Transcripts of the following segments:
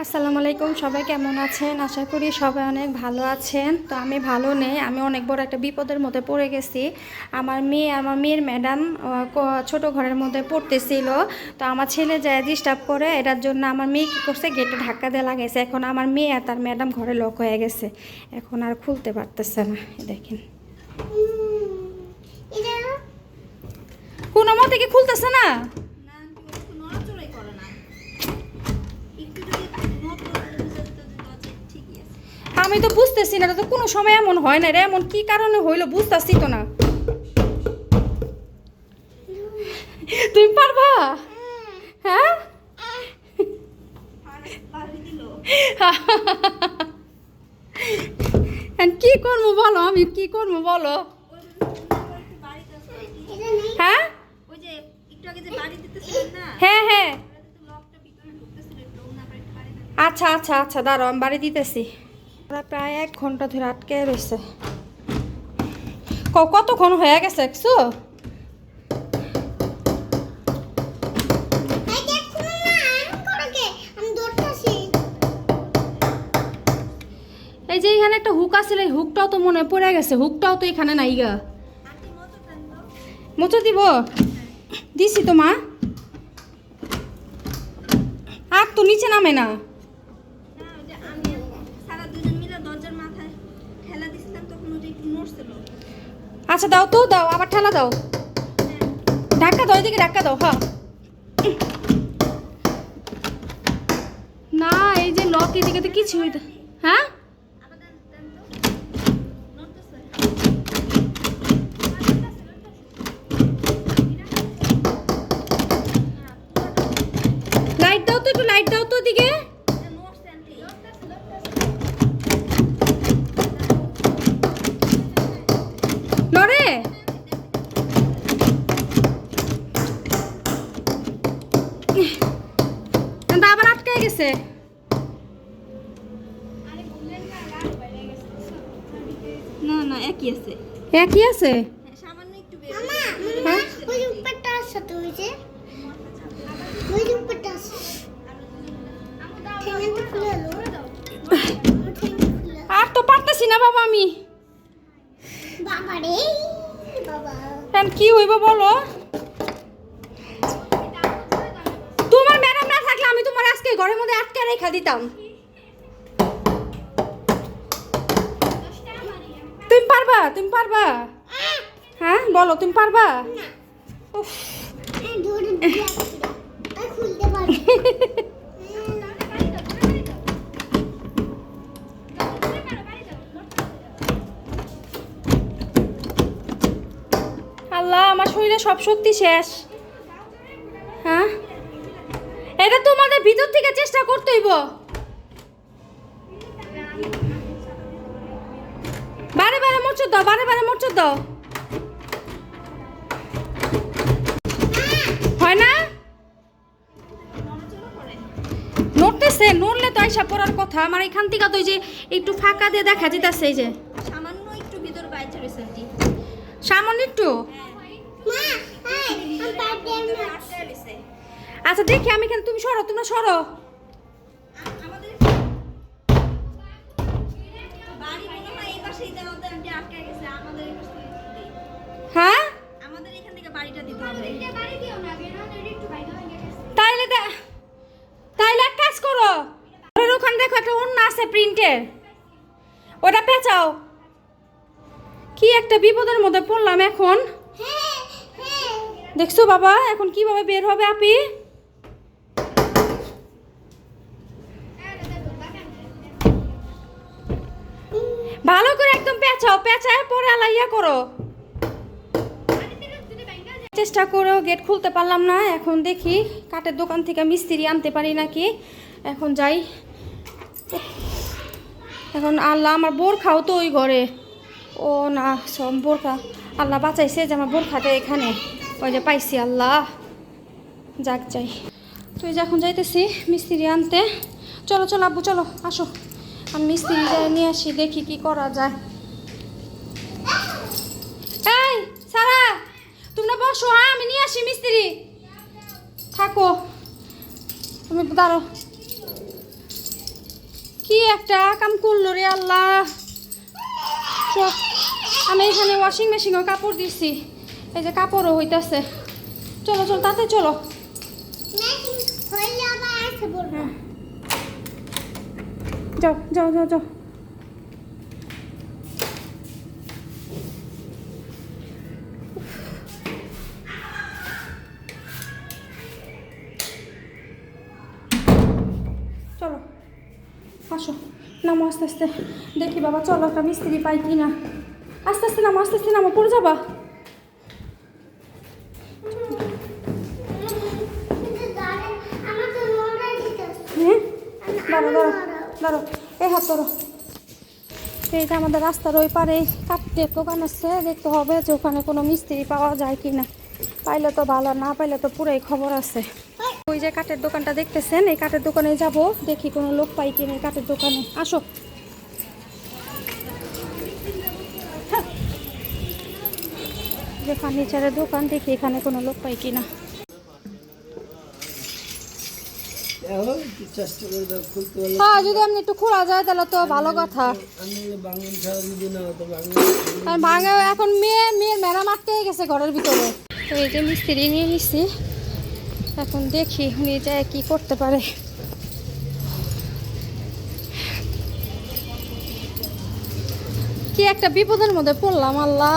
আসসালামু আলাইকুম সবাই কেমন আছেন? আশা করি সবাই অনেক ভালো আছেন। তো আমি ভালো নেই আমি অনেক বড় একটা বিপদের মধ্যে পড়ে গেছি। আমার মেয়ে আমার মেয়ের ম্যাডাম ছোট ঘরের মধ্যে পড়তেছিল। তো আমার ছেলে যায় ডিস্টার্ব করে এটার জন্য আমার মেয়ে কী করছে? গেটে ধাক্কা দিয়ে লাগাইছে। এখন আমার মেয়ে আর তার ম্যাডাম ঘরে লক হয়ে গেছে। এখন আর খুলতে পারতেছে না দেখেন। কোনো মতে কি খুলতেছে না? আমি তো বুঝতেছি না তো কোনো সময় এমন হয় না রে, এমন কি কারণে হইল বুঝতেছি তো না। তুমি পারবা? হ্যাঁ? এখন কি করব বলো, আমি কি করব বলো? হ্যাঁ? হ্যাঁ হ্যাঁ। আচ্ছা আচ্ছা আচ্ছা দাঁড়াও, আমি বাড়ি দিতেছি। ওরা প্রায় এক ঘণ্টা ধরে আটকে রয়েছে কতক্ষণ হয়ে গেছে একশো এই যে এখানে একটা হুক আছে এই হুকটাও তো মনে পড়ে গেছে হুকটাও তো এখানে নাই গা। আন্টি মতো দেন তো মোচো দিব? দিছি তো মা। আর তো নিচে নামে না। আচ্ছা দাও তো, দাও আবার ঠেলা দাও। ধাক্কা দাও, এদিকে ধাক্কা দাও হ্যাঁ। না, এই যে লক এদিকে তো কিছু হইতে হ্যাঁ? গেছে? না না একই আছে। একই আছে? হ্যাঁ, সামান্য একটু হ্যাঁ? ওই উপরটা ওই যে ওই উপরটা আর তো পারতেছি না বাবা আমি। বাবা। রে বাবা কি হইব বলো? আমি ঘরের মধ্যে আটকে রেখা দিতাম। তুমি পারবা? তুমি পারবা? হ্যাঁ বলো, তুমি পারবা? আল্লাহ, আমার শরীরে সব শক্তি শেষ। পড়ার কথা আমার এখান থেকে তো যে একটু ফাঁকা দিয়ে দেখা যেতেছে এই যে। সামান্য একটু ভিতর বাইরে রয়েছে আন্টি সামান্য একটু? আচ্ছা দেখি আমি এখানে তুমি সরো তোমরা সরো। আমাদের বাড়ি মনে হয় এই পাশেই দেওয়াতে আন্টি আটকায় গেছে আমাদের এই পাশে দিই। এখান থেকে বাড়িটা দিতে হবে। বাড়ি দিও না একটু বাইরে গেছে। তাইলে তাইলে এক কাজ করো ঘরের ওখানে দেখো একটা অন্য আছে প্রিন্টের। ওটা পেঁচাও। কি একটা বিপদের মধ্যে পড়লাম এখন। দেখছ বাবা, এখন কীভাবে বের হবে আপি? ভালো করে একদম পেঁচাও, পেঁচায় পরে আলাইয়া করো। চেষ্টা করেও গেট খুলতে পারলাম না, এখন দেখি কাঠের দোকান থেকে মিস্ত্রি আনতে পারি নাকি। এখন যাই। এখন আল্লাহ আমার বোরখাও তো ওই ঘরে। ও না, সব বোরখা আল্লাহ বাঁচাইছে যে আমার বোরখাটা এখানে। ওই যে পাইছি আল্লাহ। যাক, যাই। তুই যে এখন যাইতেছি মিস্ত্রি আনতে। চলো চলো, আব্বু, চলো, আসো। আমি মিস্ত্রি যাই নিয়ে আসি, দেখি কি করা যায়। এই, সারা, তোমরা বসো হ্যাঁ আমি নিয়ে আসি মিস্ত্রি। থাকো। তুমি দাঁড়ো কি একটা কাম করল রে আল্লাহ? আমি এখানে ওয়াশিং মেশিনও কাপড় দিছি। এই যে কাপড়ও হইতাছে। চলো চলো তাতে চলো। হ্যাঁ। যাও যাও যাও যাও। আস্তে আস্তে। দেখি বাবা, চলো একটা মিস্ত্রি পাই কি না আস্তে আস্তে নামো, আস্তে আস্তে নামো, পড়ে যাবা। দাঁড়ো দাঁড়ো দাঁড়ো এই হাত এইটা আমাদের রাস্তার ওই পারে কাঠের দোকান আছে, দেখতে হবে যে ওখানে কোনো মিস্ত্রি পাওয়া যায় কি না পাইলে তো ভালো, না পাইলে তো পুরাই খবর আছে। ওই যে কাঠের দোকানটা দেখতেছেন, এই কাঠের দোকানে যাব, দেখি কোনো লোক পাই কিনা কাঠের দোকানে। আসো। যে ফার্নিচারের দোকান, দেখি এখানে কোনো লোক পাই কিনা। হ্যাঁ যদি একটু খোলা যায়, তাহলে তো ভালো কথা। এখন মেয়ে আটকে গেছে ঘরের ভিতরে। যে মিস্ত্রি নিয়ে এখন দেখি উনি যায় কি করতে পারে। কি একটা বিপদের মধ্যে পড়লাম, আল্লাহ।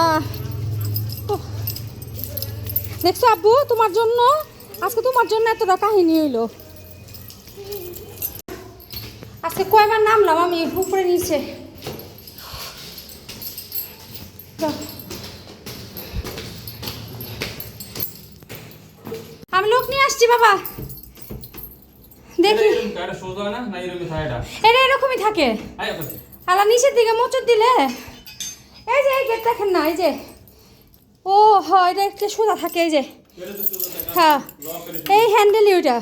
দেখছ আব্বু তোমার জন্য আজকে তোমার জন্য এতটা কাহিনী হইল। আজকে কয়বার নামলাম আমি উপরে নিচে। আমি লোক নিয়ে আসছি বাবা। দেখি। এটা এরকমই থাকে। আলা নিচের দিকে মোচর দিলে। এই যে এই গেট দেখেন না এই যে। ও, হয় এটা একটা সোজা থাকে, এই যে। হ্যাঁ এই হ্যান্ডেলই ওইটা।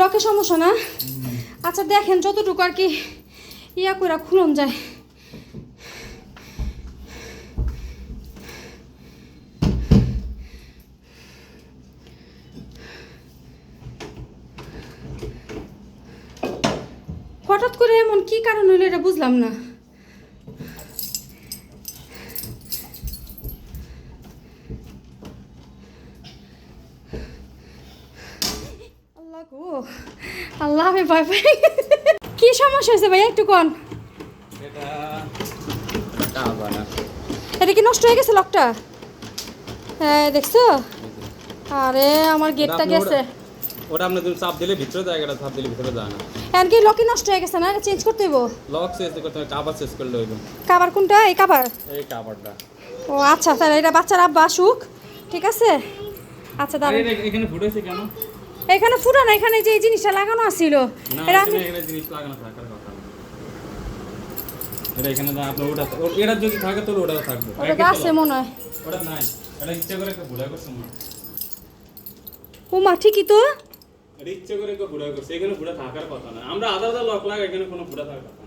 লকের সমস্যা না? আচ্ছা দেখেন, যতটুকু আর কি ইয়া করে খুলন যায়। হঠাৎ করে এমন কি কারণ হইল এটা বুঝলাম না আল্লাহ গো আল্লাহ আমি ভয় পাই। কি সমস্যা হয়েছে ভাইয়া একটু কোন? এটা কি নষ্ট হয়ে গেছে লকটা হ্যাঁ দেখছ? আরে আমার গেটটা গেছে। ওটা- আপনি তুমি চাপ দিলে ভিতরে জায়গাটা চাপ দিলে ভিতরে যায় না। লকই নষ্ট হয়ে গেছে না? চেঞ্জ করতে হইব? লক শেষ করতে হবে শেষ করলে হইব। কাবার কোনটা? এই কাবার এই কাবারটা ও আচ্ছা তাহলে এটা বাচ্চার আব্বা আসুক। ঠিক আছে? আচ্ছা দাঁড়ান। এখানে ফুটেছে কেন? এখানে ফুটা না এখানে যে এই জিনিসটা লাগানো আছিল। এটা এখানে আমি এখানে জিনিস লাগানো থাকার কথা এটা এখানে না আপনার ওটা এটা যদি থাকে তাহলে ওটাও থাকবে। ওটা আছে মনে হয়। ওটা নাই এটা ইচ্ছে করে একটা করছে মনে হয়। ও মা ঠিকই তো। এটা ইচ্ছে করে একটা করছে এখানে থাকার কথা না। আমরা আধা আধা লক লাগা এখানে কোনো থাকার কথা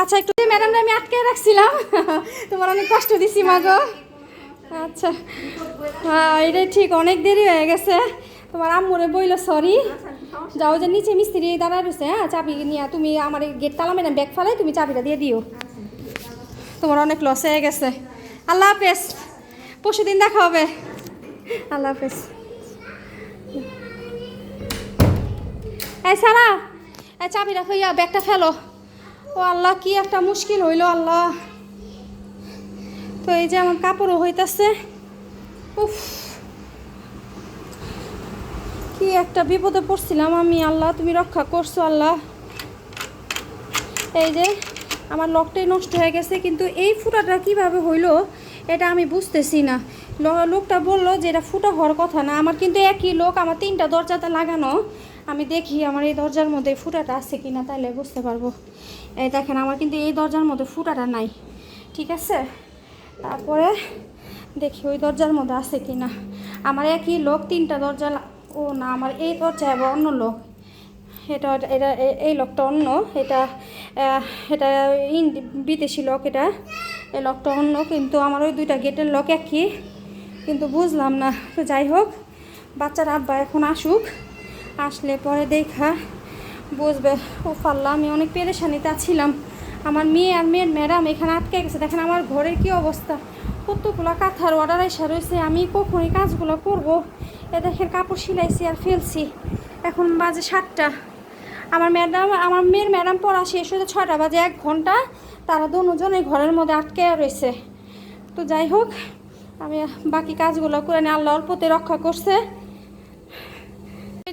আচ্ছা একটু ম্যাডামরা আমি আটকে রাখছিলাম তোমার অনেক কষ্ট দিছি মা গো। আচ্ছা হ্যাঁ এটাই ঠিক অনেক দেরি হয়ে গেছে। তোমার আম্মুরে বইলো সরি যাও যে নিচে মিস্ত্রি দাঁড়ায় রয়েছে হ্যাঁ চাবি নিয়ে তুমি আমার গেট তালা মেরে ব্যাগ ফালাই, তুমি চাবিটা দিয়ে দিও। তোমার অনেক লস হয়ে গেছে। আল্লাহ হাফেজ পরশু দিন দেখা হবে। আল্লাহ হাফেজ। এই সারা এই চাবিটা হইয়া ব্যাগটা ফেলো। ও আল্লাহ, কি একটা মুশকিল হইল আল্লাহ। তো এই যে আমার কাপড়ও হইতাছে। উফ। একটা বিপদে পড়ছিলাম, আমি আল্লাহ তুমি রক্ষা করছ আল্লাহ। এই যে, আমার লকটাই নষ্ট হয়ে গেছে, কিন্তু এই ফুটাটা কীভাবে হইল, এটা আমি বুঝতেছি না। লোকটা বলল যে এটা ফুটা হওয়ার কথা না, আমার কিন্তু একই লোক, আমার তিনটা দরজাতে লাগানো। আমি দেখি আমার এই দরজার মধ্যে ফুটাটা আছে কি না তাইলে বুঝতে পারব। এই দেখেন, আমার কিন্তু এই দরজার মধ্যে ফুটাটা নাই, ঠিক আছে? তারপরে দেখি ওই দরজার মধ্যে আছে কি না আমার একই লোক, তিনটা দরজা ও না, আমার এই দরজা এবং অন্য লোক। এটা এটা এই লোকটা অন্য, এটা এটা বিদেশি লক এটা। এই লোকটা অন্য, কিন্তু আমার ওই দুইটা গেটের লক একই। কিন্তু বুঝলাম না, তো যাই হোক, বাচ্চার আব্বা এখন আসুক, আসলে পরে দেখা, বুঝবে। ও পাল্লা আমি অনেক পেরেশানিতে ছিলাম আমার মেয়ে আর মেয়ের ম্যাডাম এখানে আটকে গেছে, দেখেন আমার ঘরের কি অবস্থা। কতগুলো কাঁথার অর্ডার এসে রয়েছে আমি কখন এই কাজগুলো করব? এ দেখেন কাপড় সিলাইছি আর ফেলছি। এখন বাজে সাতটা। আমার ম্যাডাম, আমার মেয়ের ম্যাডাম পড়া শেষ হতে ছটা বাজে এক ঘণ্টা। তারা দুজন এই ঘরের মধ্যে আটকে রয়েছে। তো যাই হোক, আমি বাকি কাজগুলো করে নিয়ে আল্লাহ অল্পতে রক্ষা করছে।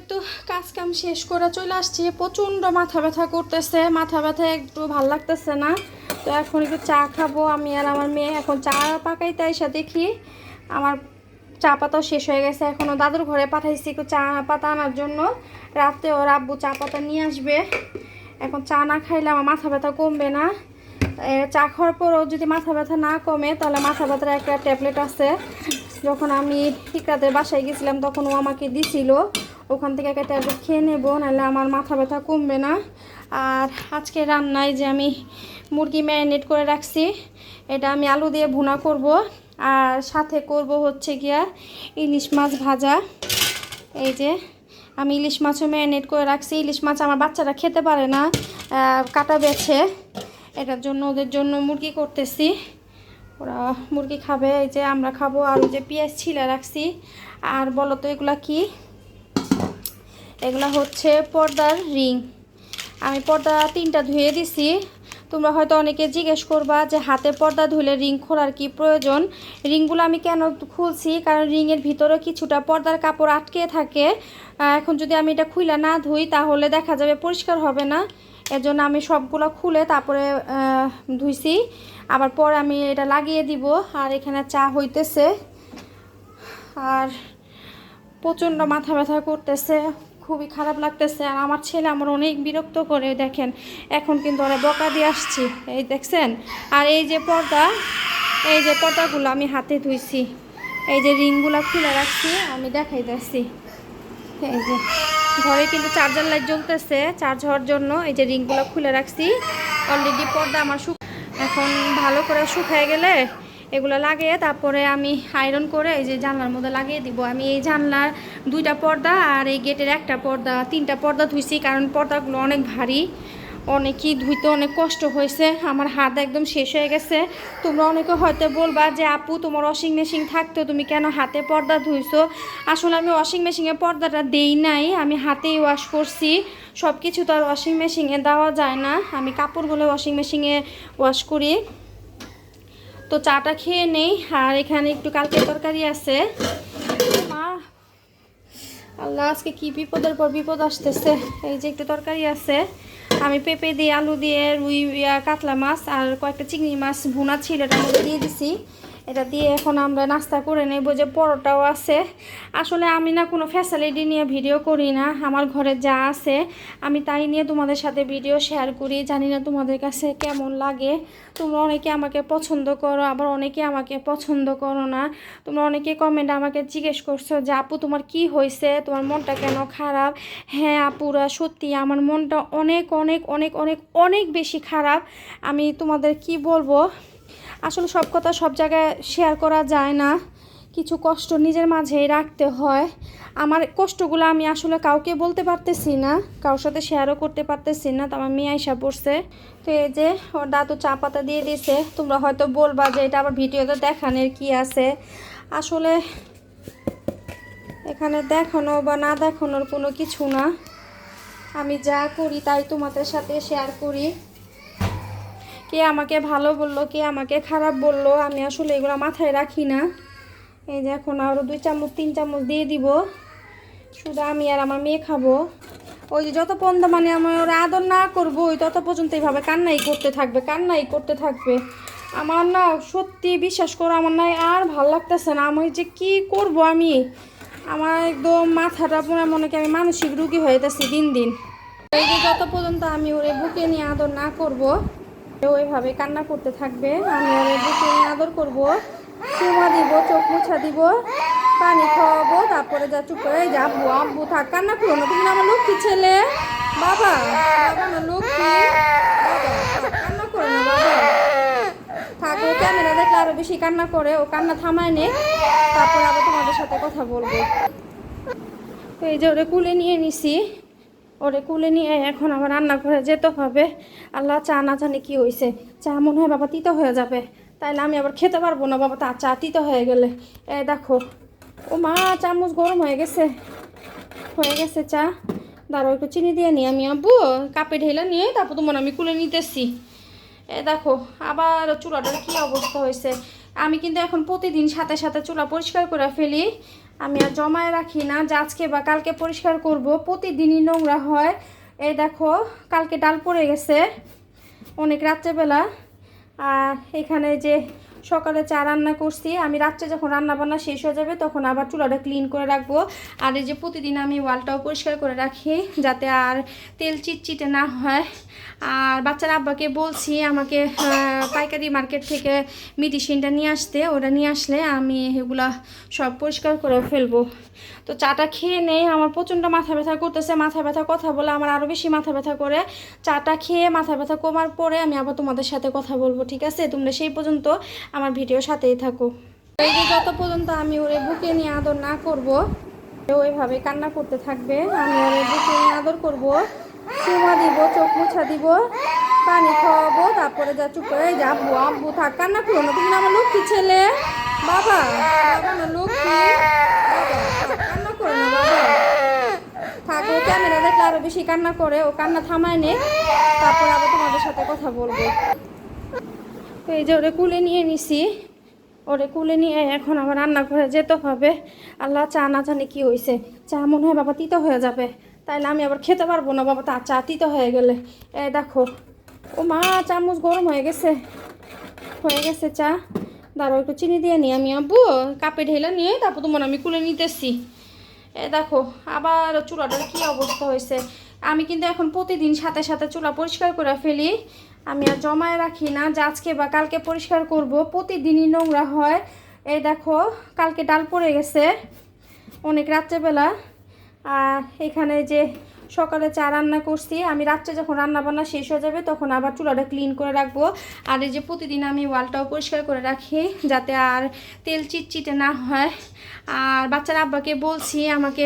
তো কাজ কাম শেষ করে চলে আসছি। প্রচণ্ড মাথা ব্যথা করতেছে। মাথা ব্যথা একটু ভালো লাগতেছে না। তো এখন একটু চা খাব আমি আর আমার মেয়ে। এখন চা পাকাইতে এসে দেখি। আমার চা পাতাও শেষ হয়ে গেছে এখনও দাদুর ঘরে পাঠাইছি একটু চা পাতা আনার জন্য। রাতে ওর আব্বু চা পাতা নিয়ে আসবে। এখন চা না খাইলে আমার মাথা ব্যথা কমবে না। চা খাওয়ার পরও যদি মাথা ব্যথা না কমে, তাহলে মাথা ব্যথার একটা ট্যাবলেট আছে। যখন আমি ঠিকরাতের বাসায় গেছিলাম, তখন ও আমাকে দিছিল। ওখান থেকে একটা ট্যাবলেট খেয়ে নেব, নাহলে আমার মাথা ব্যথা কমবে না। আর আজকে রান্নায় যে আমি মুরগি ম্যারিনেট করে রাখছি, এটা আমি আলু দিয়ে ভুনা করব। আর সাথে করব হচ্ছে গিয়া ইলিশ মাছ ভাজা। এই যে, আমি ইলিশ মাছও ম্যারিনেট করে রাখছি। ইলিশ মাছ আমার বাচ্চারা খেতে পারে না কাটা বেছে। এটার জন্য ওদের জন্য মুরগি করতেছি। ওরা মুরগি খাবে, এই যে আমরা খাব। আর ওই যে পেঁয়াজ ছিলে রাখছি। আর বলো তো, এগুলা কি? এগুলা হচ্ছে পর্দার রিং। আমি পর্দা তিনটা ধুয়ে দিছি। তোমরা হয়তো অনেকে জিজ্ঞেস করবা যে হাতে পর্দা ধুলে রিং খোলার কি প্রয়োজন? রিংগুলো আমি কেন খুলছি? কারণ রিংয়ের ভিতরে কিছুটা পর্দার কাপড় আটকে থাকে। এখন যদি আমি এটা খুলে না ধুই, তাহলে দেখা যাবে পরিষ্কার হবে না। এর জন্য আমি সবগুলো খুলে তারপরে ধুইছি। আবার পরে আমি এটা লাগিয়ে দিব। আর এখানে চা হইতেছে। আর প্রচণ্ড মাথা ব্যথা করতেছে। খুবই খারাপ লাগতেছে আর আমার ছেলে আমার অনেক বিরক্ত করে, দেখেন। এখন কিন্তু ওরা বকা দিয়ে আসছি, এই দেখছেন? আর এই যে পর্দা, এই যে পর্দাগুলো আমি হাতে ধুইছি, এই যে রিংগুলো খুলে রাখছি, আমি দেখাই দিচ্ছি এই যে, ঘরে কিন্তু চার্জার লাইট জ্বলতেছে, চার্জ হওয়ার জন্য এই যে রিংগুলো খুলে রাখছি। অলরেডি পর্দা আমার শুক এখন ভালো করে শুকায় গেলে এগুলো লাগিয়ে তারপরে আমি আয়রন করে এই যে জানলার মধ্যে লাগিয়ে দিব। আমি এই জানলার দুইটা পর্দা আর এই গেটের একটা পর্দা, তিনটা পর্দা ধুইছি কারণ পর্দাগুলো অনেক ভারী। অনেকই ধুইতে অনেক কষ্ট হয়েছে। আমার হাত একদম শেষ হয়ে গেছে। তোমরা অনেকে হয়তো বলবা যে, আপু, তোমার ওয়াশিং মেশিন থাকতো, তুমি কেন হাতে পর্দা ধুইছো? আসলে আমি ওয়াশিং মেশিনে পর্দাটা দেই নাই, আমি হাতেই ওয়াশ করছি। সব কিছু তো আর ওয়াশিং মেশিনে দেওয়া যায় না। আমি কাপড়গুলো ওয়াশিং মেশিনে ওয়াশ করি। তো চাটা খেয়ে নেই, আর এখানে একটু কালকে তরকারি আছে। মা, আল্লাহ, আজকে কি বিপদের পর বিপদ আসতেছে। এই যে একটু তরকারি আছে, আমি পেঁপে দিয়ে, আলু দিয়ে, রুই কাতলা মাছ আর কয়েকটা চিংড়ি মাছ ভুনা ছিল মধ্যে দিয়ে দিছি। এটা দিয়ে এখন আমরা নাস্তা করে নেব যে পরোটাও আছে। আসলে আমি না কোনো ফ্যাসিলিটি নিয়ে ভিডিও করি না, আমার ঘরে যা আছে, আমি তাই নিয়ে তোমাদের সাথে ভিডিও শেয়ার করি। জানি না তোমাদের কাছে কেমন লাগে। তোমরা অনেকে আমাকে পছন্দ করো, আবার অনেকে আমাকে পছন্দ করো না। তোমরা অনেকে কমেন্ট আমাকে জিজ্ঞেস করছ যে, আপু, তোমার কি হয়েছে? তোমার মনটা কেন খারাপ? হ্যাঁ আপুরা, সত্যি আমার মনটা অনেক অনেক অনেক অনেক অনেক বেশি খারাপ। আমি তোমাদের কি বলব? আসলে সব কথা সব জায়গায় শেয়ার করা যায় না। কিছু কষ্ট নিজের মাঝেই রাখতে হয়। আমার কষ্টগুলো আমি আসলে কাউকে বলতে পারতেছি না, কারোর সাথে শেয়ারও করতে পারতেছি না তো আমার মেয়ে আইসা পড়ছে। তো এই যে ওর দাদু চা পাতা দিয়ে দিছে, তোমরা হয়তো বলবা যে এটা আবার ভিডিওতে দেখানোর কি আছে। আসলে এখানে দেখানো বা না দেখানোর কোনো কিছু না। আমি যা করি তাই তোমাদের সাথে শেয়ার করি। কে আমাকে ভালো বলল, কে আমাকে খারাপ বলল, আমি আসলে এগুলো মাথায় রাখি না। এই যে এখন আরও দুই চামচ, তিন চামচ দিয়ে দিব। শুধু আমি আর আমার মেয়ে খাব। ওই যে যত পর্যন্ত মানে আমি ওরা আদর না করব, ওই তত পর্যন্ত এইভাবে কান্নাই করতে থাকবে, কান্নাই করতে থাকবে। আমার না সত্যি বিশ্বাস করো, আমার না আর ভালো লাগতেছে না। আমি যে কি করব আমি? আমার একদম মাথাটা পুরো মনে কি আমি মানসিক রুগী হয়ে যাচ্ছি দিন দিন। এই যে যত পর্যন্ত আমি ওরে বুকে নিয়ে আদর না করব ওইভাবে কান্না করতে থাকবে। আমি ওরে বুকে আদর করব, চুমা দিব, চোখ মুছা দিব, পানি খাওয়াবো, তারপরে যা চুপ করে এই যে আব্বু থাক, কান্না করো না। তুমি আমার লক্ষ্মী ছেলে। বাবা বাবা না লক্ষ্মী। কান্না করো না, বাবা। থাক, ও ক্যামেরা দেখলে আরও বেশি কান্না করে, ও কান্না থামায় নে। তারপর আবার তোমাদের সাথে কথা বলব। এই যে ওরে কুলে নিয়ে নিছি। ওরে কুলে নিয়ে এখন আমার রান্নাঘরে যেতে হবে। আল্লাহ চা না জানি কি হয়েছে চা মনে হয় বাবা তিতো হয়ে যাবে। তাইলে আমি আবার খেতে পারব না বাবা, তা চা তিতো হয়ে গেলে। এ দেখো, ও মা, চামচ গরম হয়ে গেছে। হয়ে গেছে চা। দাঁড়ো একটু চিনি দিয়ে নিই আমি, আব্বু। কাপে ঢেলে নিয়ে তারপর তোমার আমি কুলে নিতেছি। এ দেখো, আবার চুলাটার কি অবস্থা হয়েছে আমি কিন্তু এখন প্রতিদিন সাথে সাথে চুলা পরিষ্কার করে ফেলি। আমি আর জমায় রাখি না, যে আজকে বা কালকে পরিষ্কার করব। প্রতিদিনই নোংরা হয়। এই দেখো, কালকে ডাল পড়ে গেছে। অনেক রাত্রেবেলা। আর এখানে যে সকালে চা রান্না করছি। আমি রাত্রে যখন রান্না বান্না শেষ হয়ে যাবে তখন আবার চুলাটা ক্লিন করে রাখব। আর এই যে প্রতিদিন আমি ওয়ালটাও পরিষ্কার করে রাখি যাতে আর তেল চিটচিটে না হয়। আর বাচ্চার আব্বাকে বলছি আমাকে পাইকারি মার্কেট থেকে মেডিসিনটা নিয়ে আসতে। ওটা নিয়ে আসলে আমি এগুলা সব পরিষ্কার করে ফেলব। তো চাটা খেয়ে নেই, আমার প্রচণ্ড মাথা ব্যথা করতেছে, মাথা ব্যথা কথা বলে আমার আরও বেশি মাথা ব্যথা করে। চাটা খেয়ে মাথা ব্যথা কমার পরে আমি আবার তোমাদের সাথে কথা বলব, ঠিক আছে? তোমরা সেই পর্যন্ত আমার ভিডিও সাথেই থাকো। এই যে যত পর্যন্ত আমি ওরে বুকে নিয়ে আদর না করব ওইভাবে কান্না করতে থাকবে। আমি ওরে বুকে নিয়ে আদর করব, চুমা দিব, চোখ মুছা দিব, পানি খাওয়াবো, তারপরে যা চুপ করে এই যে আব্বু থাক, কান্না করো না। তুমি আমার লক্ষ্মী ছেলে? বাবা না লক্ষ্মী? করো না বাবা থাক ক্যামেরা দেখলে আরও বেশি কান্না করে, ও কান্না থামায় নে। তারপর আবার তোমাদের সাথে কথা বলব। তো এই যে ওরে কুলে নিয়ে নিছি। ওরে কুলে নিয়ে এখন আমার রান্নাঘরে যেতে হবে। আল্লাহ চা না জানি কি হয়েছে চা মনে হয় বাবা তিতো হয়ে যাবে। তাইলে আমি আবার খেতে পারব না বাবা, তা চা তিতো হয়ে গেলে। এ দেখো। ও মা, চামচ গরম হয়ে গেছে। হয়ে গেছে চা। দাঁড়ো একটু চিনি দিয়ে নিই আমি, আব্বু। কাপে ঢেলে নিয়ে তারপর তোমার আমি কুলে নিতেছি। এ দেখো, আবার চুলাটার কি অবস্থা হয়েছে? আমি কিন্তু এখন প্রতিদিন সাথে সাথে চুলা পরিষ্কার করে ফেলি। আমি আর জমায় রাখি না, যে আজকে বা কালকে পরিষ্কার করব। প্রতিদিনই নোংরা হয়। এই দেখো, কালকে ডাল পড়ে গেছে, অনেক রাত্রেবেলা। আর এখানে যে সকালে চা রান্না করছি, আমি রাত্রে যখন রান্না বান্না শেষ হয়ে যাবে তখন আবার চুলাটা ক্লিন করে রাখব। আর এই যে প্রতিদিন আমি ওয়ালটাও পরিষ্কার করে রাখি, যাতে আর তেল চিটচিটে না হয়। আর বাচ্চার আব্বাকে বলছি, আমাকে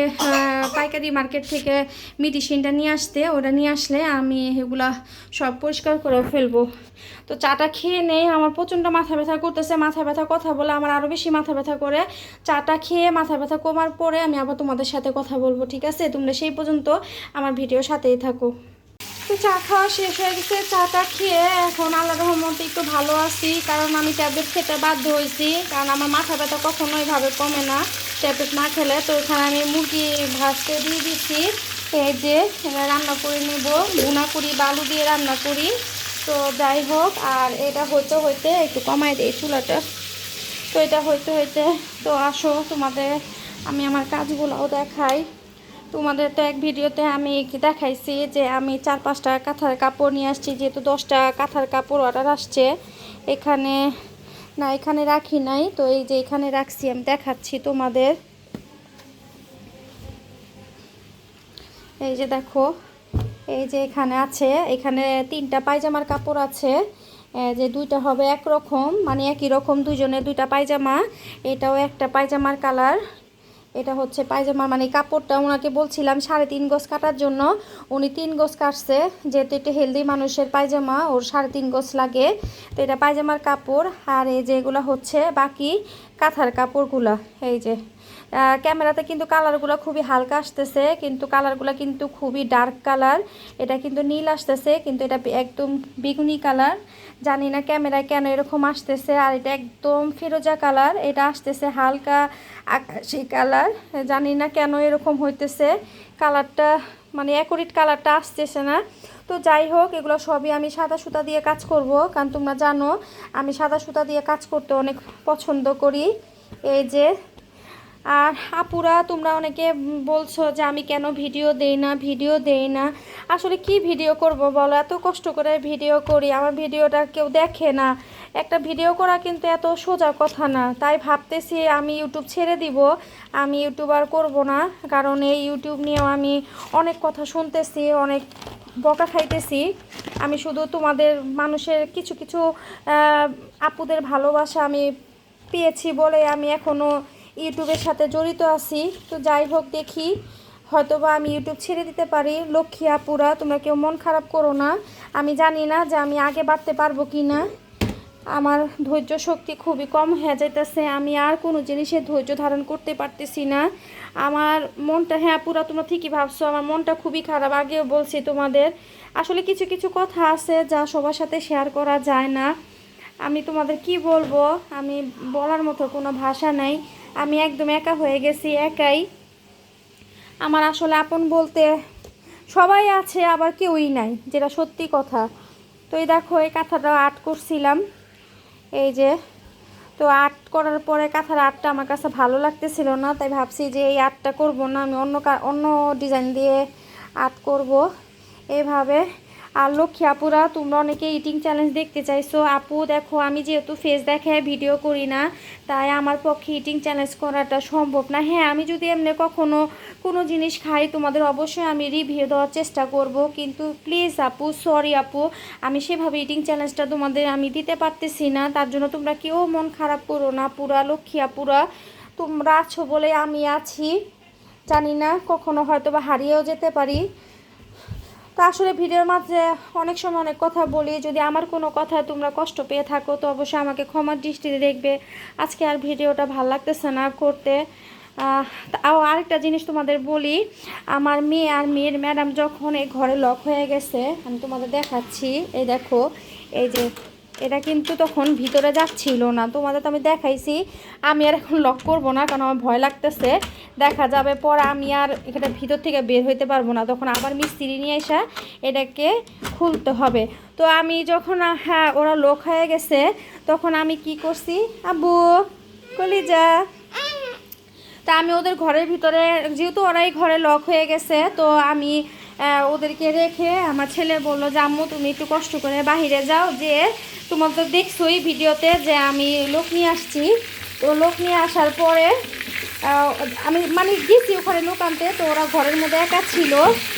পাইকারি মার্কেট থেকে মেডিসিনটা নিয়ে আসতে। ওটা নিয়ে আসলে আমি এগুলা সব পরিষ্কার করে ফেলব। তো চাটা খেয়ে নেই, আমার প্রচণ্ড মাথা ব্যথা করতেছে, মাথা ব্যথা কথা বলে আমার আরও বেশি মাথা ব্যথা করে। চাটা খেয়ে মাথা ব্যথা কমার পরে আমি আবার তোমাদের সাথে কথা বলব, ঠিক আছে? তোমরা সেই পর্যন্ত আমার ভিডিও সাথেই থাকো। তো চা খাওয়া শেষ হয়ে গেছে, চাটা খেয়ে এখন আল্লাহ রহমতে একটু ভালো আছি, কারণ আমি ট্যাবলেট খেতে বাধ্য হয়েছি, কারণ আমার মাথা ব্যথা কখনো ভাবে কমে না, ট্যাবলেট না খেলে। তো এখানে আমি মুরগি ভাজতে দিয়ে দিচ্ছি এই যে রান্না করে নেব, ভুনা করি বালু দিয়ে রান্না করি। তো যাই হোক, আর এটা হইতে হইতে একটু কমাই দিই চুলাটা। তো এটা হইতে হইতে, তো আসো তোমাদের, আমি আমার কাজগুলোও দেখাই। তোমাদের তো এক ভিডিওতে আমি দেখাইছি যে আমি চার পাঁচটা কাঁথার কাপড় নিয়ে আসছি, যেহেতু দশটা কাঁথার কাপড় অর্ডার আসছে। এখানে, না, এখানে রাখি নাই, তো এই যে এখানে রাখছি, আমি দেখাচ্ছি তোমাদের। এই যে দেখো এই যে এখানে আছে, এখানে তিনটা পায়জামার কাপড় আছে যে দুইটা হবে একরকম মানে একই রকম দুইজনের দুইটা পায়জামা, এটাও একটা পায়জামার কালার, এটা হচ্ছে পায়জামার মানে কাপড়টা ওনাকে বলছিলাম সাড়ে তিন গজ কাটার জন্য, উনি তিন গজ কাটছে, যেহেতু এটা হেলদি মানুষের পায়জামা, ওর সাড়ে তিন গজ লাগে, তো এটা পায়জামার কাপড়, আর এই যে এগুলো হচ্ছে বাকি কাঁথার কাপড়গুলা, এই যে। ক্যামেরাতে কিন্তু কালারগুলো খুবই হালকা আসতেছে, কিন্তু কালারগুলো কিন্তু খুবই ডার্ক কালার এটা কিন্তু নীল আসতেছে, কিন্তু এটা একদম বেগুনি কালার জানি না ক্যামেরায় কেন এরকম আসতেছে, আর এটা একদম ফিরোজা কালার এটা আসতেছে হালকা আকাশি কালার জানি না কেন এরকম হইতেছে। কালারটা মানে অ্যাকুরেট কালারটা আসতেছে না। তো যাই হোক, এগুলো সবই আমি সাদা সুতা দিয়ে কাজ করব, কারণ তোমরা জানো, আমি সাদা সুতা দিয়ে কাজ করতে অনেক পছন্দ করি। এই যে আর আপুরা, তোমরা অনেকে বলছো যে আমি কেন ভিডিও দেই না, ভিডিও দেই না। আসলে কি ভিডিও করব বলো? এত কষ্ট করে ভিডিও করি, আমার ভিডিওটা কেউ দেখে না। একটা ভিডিও করা কিন্তু এত সোজা কথা না। তাই ভাবতেছি আমি ইউটিউব ছেড়ে দিব। আমি ইউটিউব আর করব না, কারণ এই ইউটিউব নিয়েও আমি অনেক কথা শুনতেছি, অনেক বকা খাইতেছি। আমি শুধু তোমাদের মানুষের কিছু কিছু আপুদের ভালোবাসা আমি পেয়েছি বলে আমি এখনও ইউটিউবের সাথে জড়িত আছি। তো যাই হোক, দেখি হয়তো বা আমি ইউটিউব ছেড়ে দিতে পারি। লক্ষ্মী আপুরা, তোমরা কেউ মন খারাপ করো না। আমি জানি না যে আমি আগে বাড়তে পারব কি না আমার ধৈর্য শক্তি খুবই কম হয়ে যাইতেছে। আমি আর কোনো জিনিসে ধৈর্য ধারণ করতে পারতেছি না। আমার মনটা হ্যাঁ পুরা তোমরা ঠিকই ভাবছ, আমার মনটা খুবই খারাপ। আগেও বলছি তোমাদের, আসলে কিছু কিছু কথা আছে যা সবার সাথে শেয়ার করা যায় না। আমি তোমাদের কি বলব? আমি বলার মতো কোনো ভাষা নাই। আমি একদম একা হয়ে গেছি, একাই। আমার আসলে আপন বলতে সবাই আছে, আবার কেউই নাই, যেটা সত্যি কথা। তো এই দেখো, এই কাঁথাটা আর্ট করছিলাম। এই যে, তো আর্ট করার পরে কাঁথার আর্টটা আমার কাছে ভালো লাগতেছিল না, তাই ভাবছি যে এই আর্টটা করব না, আমি অন্য অন্য ডিজাইন দিয়ে আর্ট করব। এইভাবে আর লক্ষ্মী আপুরা তোমরা অনেকে ইটিং চ্যালেঞ্জ দেখতে চাইছো। আপু, দেখো, আমি যেহেতু ফেস দেখে ভিডিও করি না, তাই আমার পক্ষে ইটিং চ্যালেঞ্জ করাটা সম্ভব না। হ্যাঁ আমি যদি এমনি কখনো কোনো জিনিস খাই, তোমাদের অবশ্যই আমি রিভিউ দেওয়ার চেষ্টা করব। কিন্তু প্লিজ আপু সরি আপু, আমি সেভাবে ইটিং চ্যালেঞ্জটা তোমাদের আমি দিতে পারতেছি না। তার জন্য তোমরা কেউ মন খারাপ করো না, পুরা লক্ষ্মী আপুরা তোমরা আছো বলে আমি আছি। জানি না কখনো হয়তো বা হারিয়েও যেতে পারি। তো আসলে ভিডিওর মাঝে অনেক সময় অনেক কথা বলি। যদি আমার কোনো কথা তোমরা কষ্ট পেয়ে থাকো, তো অবশ্যই আমাকে ক্ষমার দৃষ্টিতে দেখবে। আজকে আর ভিডিওটা ভালো লাগতেছে না করতে। আরেকটা জিনিস তোমাদের বলি। আমার মেয়ে আর মেয়ের ম্যাডাম যখন এই ঘরে লক হয়ে গেছে, আমি তোমাদের দেখাচ্ছি। এই দেখো, এই যে এটা কিন্তু তখন ভিতরে যাচ্ছিল না। তোমাদের তো আমি দেখাইছি। আমি আর এখন লক করব না, কারণ আমার ভয় লাগতেছে। দেখা যাবে পরে আমি আর এখানে ভিতর থেকে বের হইতে পারব না। তখন আবার মিস্ত্রি নিয়ে এসে এটাকে খুলতে হবে। তো আমি যখন হ্যাঁ ওরা লোক হয়ে গেছে, তখন আমি কি করছি? আব্বু, কলিজা। তা আমি ওদের ঘরের ভিতরে, যেহেতু ওরাই ঘরে লক হয়ে গেছে, তো আমি ওদেরকে রেখে আমার ছেলে বলল যে, আম্মু, তুমি একটু কষ্ট করে বাহিরে যাও, যে তোমার তো দেখছোই ভিডিওতে যে আমি লোক নিয়ে আসছি। তো লোক নিয়ে আসার পরে আমি মানে গেছি ওখানে লোক আনতে, তো ওরা ঘরের মধ্যে একা ছিল।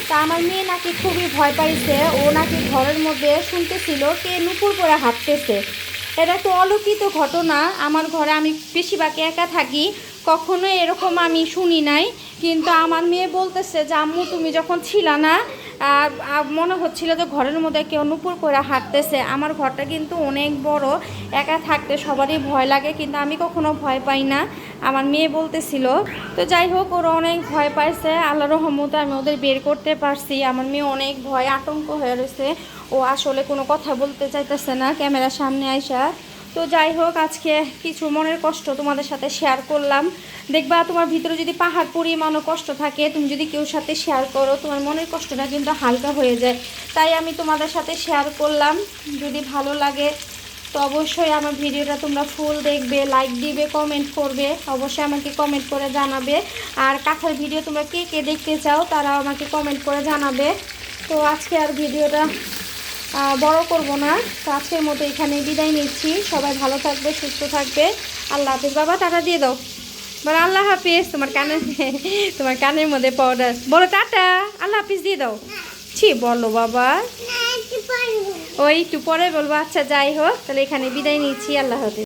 তা আমার মেয়ে নাকি খুবই ভয় পাইছে। ও নাকি ঘরের মধ্যে শুনতেছিল, কে নুপুর করে হাঁটতেছে। এটা তো অলৌকিত ঘটনা। আমার ঘরে আমি বেশিরভাগ একা থাকি। কখনো এরকম আমি শুনি নাই। কিন্তু আমার মেয়ে বলতেছে যে, আম্মু, তুমি যখন ছিলা না মনে হচ্ছিল যে ঘরের মধ্যে কেউ নুপুর করে হাঁটতেছে। আমার ঘরটা কিন্তু অনেক বড়, একা থাকতে সবারই ভয় লাগে, কিন্তু আমি কখনো ভয় পাই না। আমার মেয়ে বলতেছিল। তো যাই হোক, ওরা অনেক ভয় পাইছে। আল্লাহ রহমতে আমি ওদের বের করতে পারছি। আমার মেয়ে অনেক ভয় আতঙ্ক হয়ে রয়েছে। ও আসলে কোনো কথা বলতে চাইতেছে না। ক্যামেরার সামনে আইসা তো যাই হোক, আজকে কিছু মনের কষ্ট তোমাদের সাথে শেয়ার করলাম। দেখবা, তোমার ভিতরে যদি পাহাড় পরিমাণও কষ্ট থাকে, তুমি যদি কেউ সাথে শেয়ার করো, তোমার মনের কষ্টটা কিন্তু হালকা হয়ে যায়। তাই আমি তোমাদের সাথে শেয়ার করলাম। যদি ভালো লাগে, তো অবশ্যই আমার ভিডিওটা তোমরা ফুল দেখবে লাইক দিবে কমেন্ট করবে। অবশ্যই আমাকে কমেন্ট করে জানাবে। আর কাঁথার ভিডিও তোমরা কে কে দেখতে চাও তারা আমাকে কমেন্ট করে জানাবে। তো আজকে আর ভিডিওটা বড় করব না। তো আজকের মতো এখানে বিদায় নিচ্ছি। সবাই ভালো থাকবে সুস্থ থাকবে। আল্লাহ হাফিজ। বাবা টাটা দিয়ে দাও। বলো আল্লাহ হাফিজ। তোমার কানে তোমার কানের মধ্যে পাউডার বলো টাটা। আল্লাহ হাফিজ দিয়ে দাও। ছি বলো বাবা। ওই একটু পরে বলব। আচ্ছা যাই হোক। তাহলে এখানে বিদায় নিচ্ছি। আল্লাহ হাফিজ।